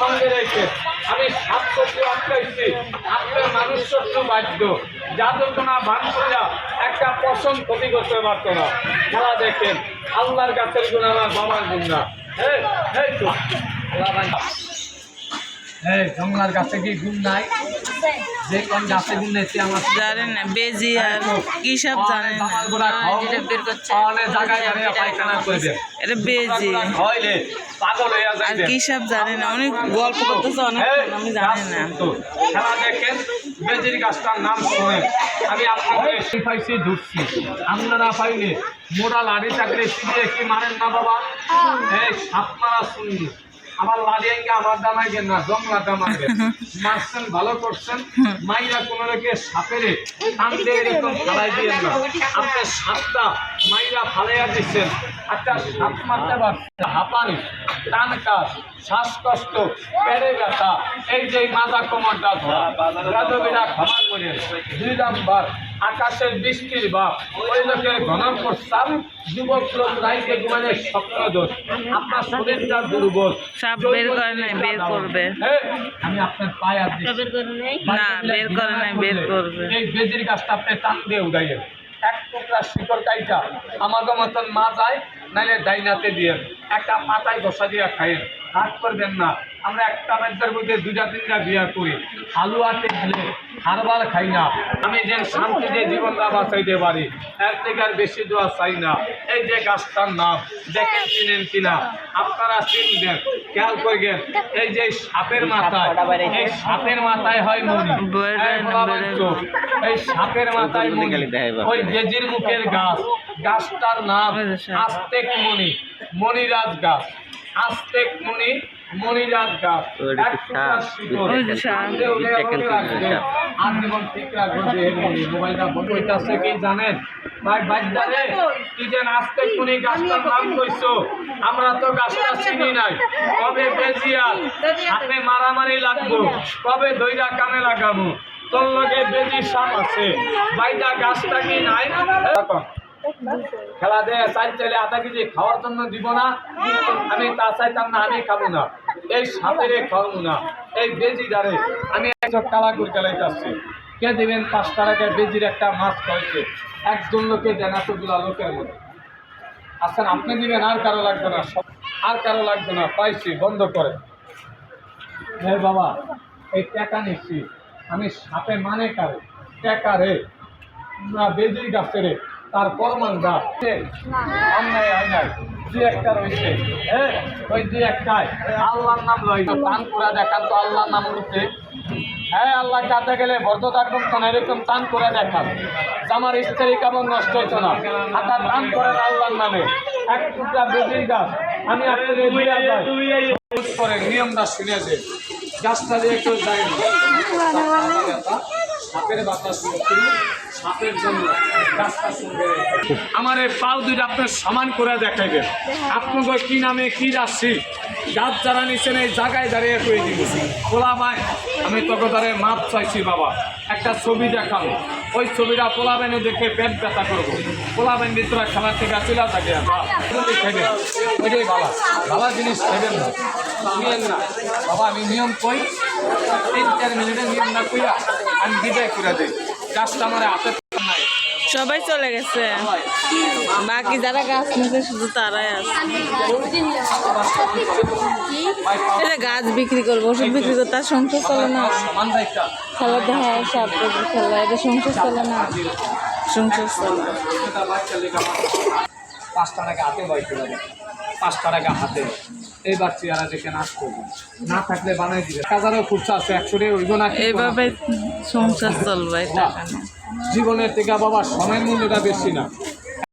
সঙ্গে রয়েছে। আমি সাত শত্রু আটকাইছি আপনার মানুষ শত্রু বাধ্য যাদবনা করিয়া একটা পছন্দ ক্ষতি করতে পারতো না খেলা দেখেন, আল্লাহর কাছে গুণ আমার বাবার গুণ না। হ্যাঁ এই জঙ্গলার গাছে কি গুণ নাই? যে কোন গাছে গুণ আমার জানেন না বেজি আর কি সব জানেন না যেটা বের করছে। অনেক জায়গায় দাঁড়িয়ে পায়খানা করবে এটা বেজি। খাওয়াইলে পাগল হয়ে আর কি সব জানে না অনেক গল্প করতেছে অনেক আমি জানি না। খেলা দেখেন বেজির গাছটার নাম শোনেন। আমি আপনাকে শিখাইছি ধরছি। আপনারা পাইলে মোড়া লাড়ি চাকরি কি মারেন না বাবা। এই শুননি আমার লাড়িয়াঙ্গে আমার দামাইবেন না জংলা দামাইবেন। মারছেন ভালো করছেন মাইরা কোন রেখে সাপেরে টানতে এরকম ফালাই দিয়ে না। আপনি সাপটা মাইরা ফালাইয়া দিচ্ছেন। একটা সাপ মারতে পারছে হাঁপানি টান কাজ শ্বাসকষ্ট পেড়ে ব্যথা এই যে মাথা কোমরটা ধরা। রাজবিরা ক্ষমা করে দুই নাম্বার আকাশের বৃষ্টির বাপ ওই লোকের ঘন প্রস্তাব যুবক লোক রাইতে ঘুমানে স্বপ্ন দোষ। আপনার শরীরটা দুর্বল। সাপ বের করে নাই, বের করবে। আমি আপনার পায়ে দিচ্ছি। না বের করে নাই বের করবে। এই বেজির গাছটা আপনি টান দিয়ে উঠাইয়েন এক টুকরা শিকড় কাইটা আমাকে মতন মা যায় নাইলে ডাইনাতে দিয়ে একটা পাতায় বসা দিয়ে খাইয়েন। হাত করবেন না। আমরা একটা মেয়েদের মধ্যে দুটা তিনটা বিয়া করি। হালুয়াতে হারবার খাই না। আমি যে শান্তি যে জীবনটা বাঁচাইতে পারি এর থেকে আর বেশি দোয়া চাই না। এই যে গাছটার নাম দেখেন চিনেন কিনা? আপনারা চিনবেন খেয়াল করবেন এই যে সাপের মাথায় এই সাপের মাথায় হয় মনি। এই সাপের মাথায় মনি। ওই বেজির মুখের গাছ গাছটার নাম। আস্তেক মণি মণিরাজ গাছ। আস্তেক মণি মণিরাজ গাছ। যে মোবাইলটা বন্ধ কি জানেন? ভাই কি যেন আস্তেক শুনি, গাছটার নাম কইছো? আমরা তো গাছটা চিনি নাই। কবে বেজিয়াল? সাপে মারামারি লাগবো। কবে দইরা কানে লাগাবো তোর লগে বেজি সাপ আছে। বাইদা গাছটা কি নাই। খেলা দে, চাই চাইলে কেজি খাওয়ার জন্য দিব না। আমি না, আমি খাব না। এই খাওয়াবো না এই বেজি দাঁড়ে আমি কে দেবেন পাঁচ টাকা বেজির একটা মাছ খাইছে একজন লোকে দেন এতগুলা লোকের মধ্যে আচ্ছা আপনি দিবেন, আর কারও লাগবে না। আর কারও লাগবে না। পাইছি, বন্ধ করে। হ্যাঁ বাবা, এই টাকা নিচ্ছি। আমি সাপে মানে কারে? টাকা রে। না বেজির গাছে রে। তার প্রমাণ দা অন্যায় হয় নাই দুই একটা রয়েছে। হ্যাঁ ওই দুই একটাই। আল্লাহর নাম করে দেখান তো আল্লাহর নাম হ্যাঁ আল্লাহ কাছে গেলে এরকম টান করে দেখান। আমার স্ত্রী কেমন নষ্ট হইতো না। হাতা টান করেন আল্লাহর নামে। এক টুকরা বেজির গাছ। আমি আপনাদের নিয়মটা শুনে যে গাছটা দিয়ে কেউ যায় না। জন্য আমার এই পাও দুইটা আপনার সমান করে দেখাইবেন। আপনাকে কি নামে কি যাচ্ছি গাছ যারা নিচ্ছেন এই জায়গায় দাঁড়িয়ে করে দিব? খোলা ভাই, আমি তোকে ধরে মাপ চাইছি বাবা। একটা ছবি দেখাবো। ওই ছবিটা পোলা পোলাবেনে দেখে পেট ব্যথা করব। পোলা পোলাবেন ভিতরে খেলার থেকে চলে থাকে খাইবেন ওইটাই ভালো ভালো জিনিস খাইবেন না। না। বাবা, আমি নিয়ম কই? তিন, চার মিনিটে নিয়ম না কইরা আমি বিদায় করে দিই। গাছটা আমার হাতে নাই। সবাই চলে গেছে। বাকি যারা গাছ নিছে শুধু তারাই আছে। গাছ বিক্রি করব ওষুধ বিক্রি করতে তার সংসার চলে না। খেলা দেখা সাপ খেলা এটা সংসার চলে না। সংসার চলে পাঁচটা টাকা হাতে বাইতে লাগে পাঁচটা টাকা হাতে। এইবার চেয়ারা দেখে নাচ করব। না থাকলে বানাই দিবে। খুচরা আছে একশো টাকা ওইব না এইভাবে সংসার চলবে জীবনের থেকে বাবা সময়ের মূল্যটা বেশি না।